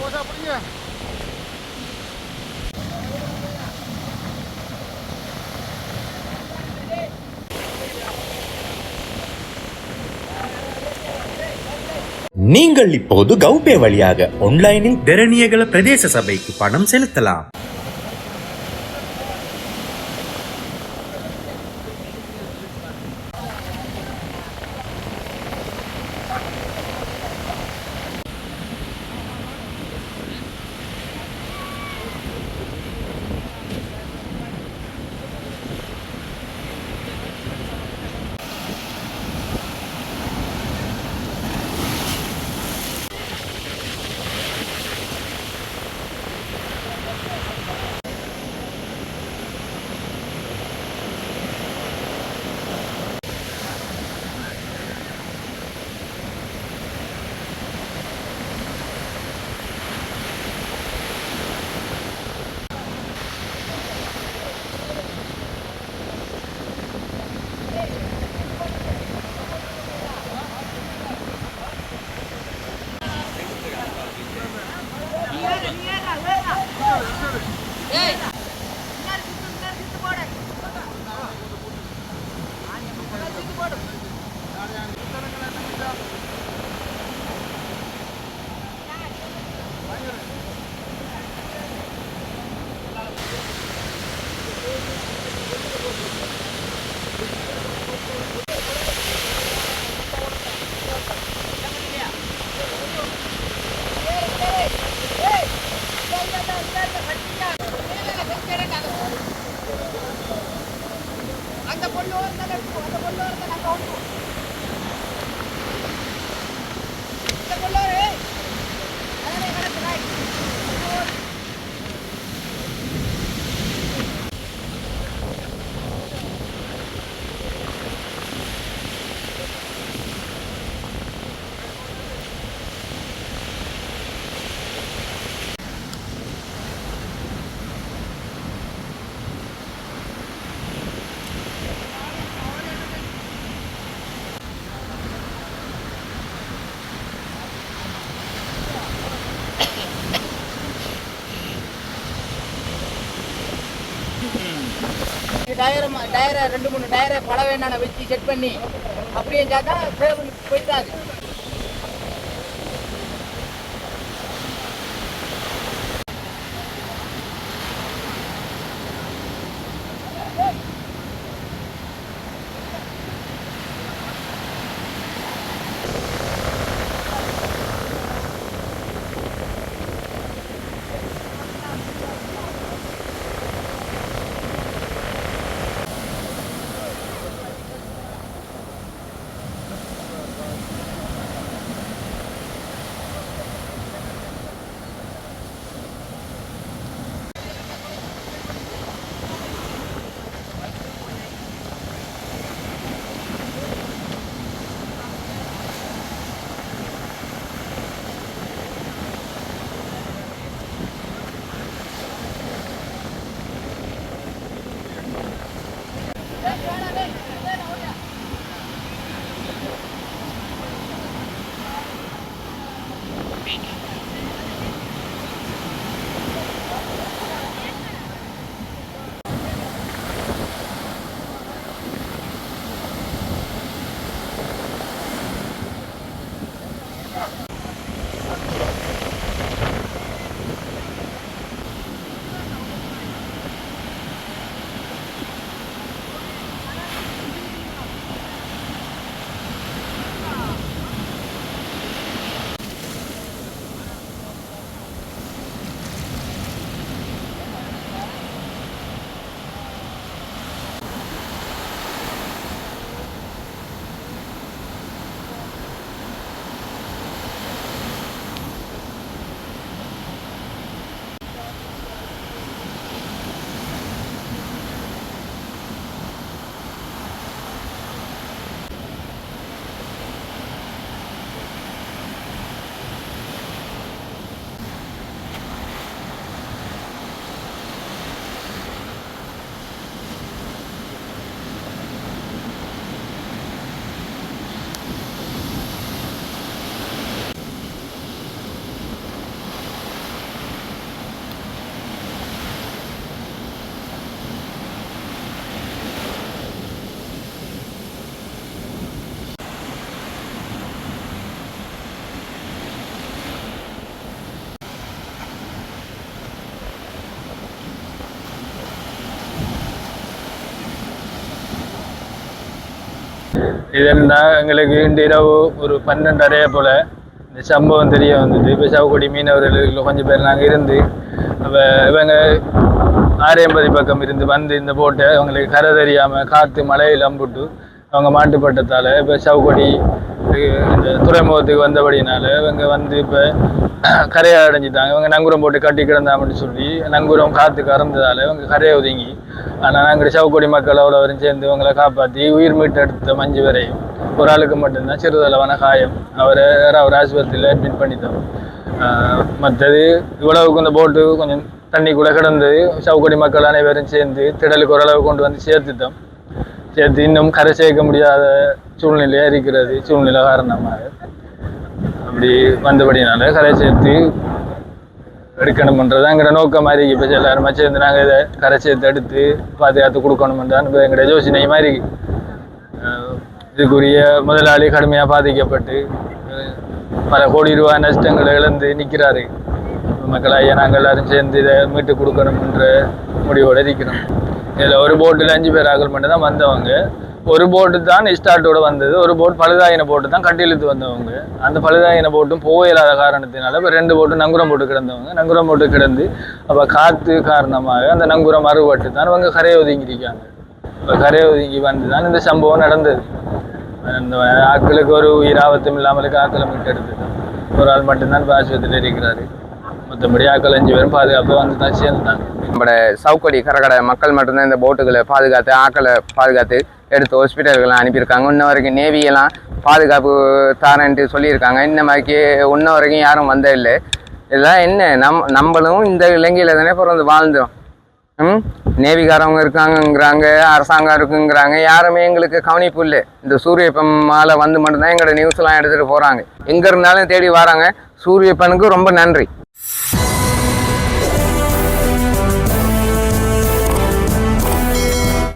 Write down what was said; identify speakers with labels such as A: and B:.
A: போதா அப்படிங்க
B: நீங்கள் இப்போது கௌபே வழியாக ஆன்லைனில் தெரணியகல பிரதேச சபைக்கு பணம் செலுத்தலாம்.
C: அந்த பொண்ணு ஓரத்தில் இருக்கும் அந்த பொண்ணு ஓரத்தில் டயரை டயரை ரெண்டு மூணு டயரை பல வேண்டான வச்சு செட் பண்ணி அப்படியே இருந்தாக்கா போயிட்டாது
A: இது எங்களுக்கு இன்று இரவு ஒரு பன்னெண்டரைய போல் இந்த சம்பவம் தெரிய வந்தது. இப்போ சவுக்குடி மீனவர்கள் கொஞ்சம் பேர் நாங்கள் இருந்து அப்போ இவங்க ஆரியம்பதி பக்கம் இருந்து வந்து இந்த போட்டை அவங்களுக்கு கரை தெரியாமல் காற்று மழையில் அம்புட்டு அவங்க மாட்டுப்பட்டதால் இப்போ சவுக்கொடி இந்த துறைமுகத்துக்கு வந்தபடினால இவங்க வந்து இப்போ கரையை அடைஞ்சிட்டாங்க. இவங்க நங்குரம் போட்டு கட்டி கிடந்தாமன்னு சொல்லி நங்குரம் காற்று கறந்ததால் இவங்க கரையை ஒதுங்கி ஆனால் நாங்கள் சவுக்கொடி மக்கள் அவ்வளோ வரும் சேர்ந்து இவங்களை காப்பாற்றி உயிர் மீட்டெடுத்த மஞ்சு வரையும் ஒரு ஆளுக்கு மட்டும்தான் சிறுதளவான காயம். அவரை அவர் ஆஸ்பத்திரியில் அட்மிட் பண்ணிட்டோம் மற்றது இவ்வளவுக்கு இந்த போட்டு கொஞ்சம் தண்ணிக்குள்ளே கிடந்து சவுக்கொடி மக்கள் அனைவரும் சேர்ந்து திடலுக்கு ஓரளவு கொண்டு வந்து சேர்த்துட்டோம். சேர்த்து இன்னும் கரை சேர்க்க முடியாத சூழ்நிலையாக இருக்கிறது. சூழ்நிலை காரணமாக. அப்படி வந்தபடினால கரை சேர்த்து எடுக்கணுமன்றது எங்களோட நோக்கம். மாதிரி இப்போ எல்லாருமே சேர்ந்து நாங்கள் இதை கரை சேர்த்து எடுத்து பாதுகாத்து கொடுக்கணுமென்றான் இப்போ எங்கட யோசனை மாதிரி. இருக்கு. இதுக்குரிய முதலாளி கடுமையாக பாதிக்கப்பட்டு பல கோடி ரூபாய் நஷ்டங்களை இழந்து நிற்கிறாரு மக்களாகிய நாங்கள் எல்லாரும் சேர்ந்து இதை மீட்டு கொடுக்கணும்ன்ற முடிவோடு இருக்கிறோம் இதில் ஒரு போட்டில் அஞ்சு பேர் ஆக்கள் மட்டும் தான் வந்தவங்க. ஒரு போட்டு தான் ஸ்டார்ட்டோட வந்தது. ஒரு போட் பழுதாயின போட்டு தான் கட்டியெழுத்து வந்தவங்க. அந்த பழுதாயின போட்டும் போயில்லாத காரணத்தினால இப்போ ரெண்டு போட்டு நங்குரம் போட்டு கிடந்தவங்க. நங்குரம் போட்டு கிடந்து அப்போ காற்று காரணமாக அந்த நங்குரம் அறுபட்டு தான் அவங்க கரையை ஒதுங்கியிருக்காங்க. இப்போ கரையை ஒதுங்கி வந்து தான் இந்த சம்பவம் நடந்தது. அந்த ஆட்களுக்கு ஒரு உயிர் ஆபத்தும் இல்லாமலுக்கு ஆக்களை மீட்டெடுத்தது. ஒரு ஆள் மட்டும்தான் இப்போ ஆஸ்பத்திரியில் இருக்கிறாரு. மற்றபடி ஆக்கள் அஞ்சு பேரும் பாதுகாப்பு வந்து தான் சேர்ந்தாங்க.
D: நம்மளோட சவுக்கடி கரகடை மக்கள் மட்டும்தான் இந்த போட்டுகளை பாதுகாத்து ஆக்களை பாதுகாத்து எடுத்து ஹாஸ்பிட்டல்களை அனுப்பியிருக்காங்க. இன்ன வரைக்கும் நேவியெல்லாம் பாதுகாப்பு தாரன்ட்டு சொல்லியிருக்காங்க. இந்த மாதிரிக்கு இன்ன வரைக்கும் யாரும் வந்ததில்லை இதெல்லாம் என்ன? நம் நம்மளும் இந்த இலங்கையில் தானே பிறந்து வாழ்ந்தோம். ம்? நேவிகாரவங்க இருக்காங்கங்கிறாங்க அரசாங்கம் இருக்குங்கிறாங்க யாருமே எங்களுக்கு கவனிப்பு இல்லை. இந்த சூரியப்பம் மாலை வந்து மட்டும்தான் எங்களோட நியூஸ்லாம் எடுத்துகிட்டு போகிறாங்க எங்கே இருந்தாலும் தேடி வராங்க. சூரியப்பனுக்கு ரொம்ப நன்றி. Bye.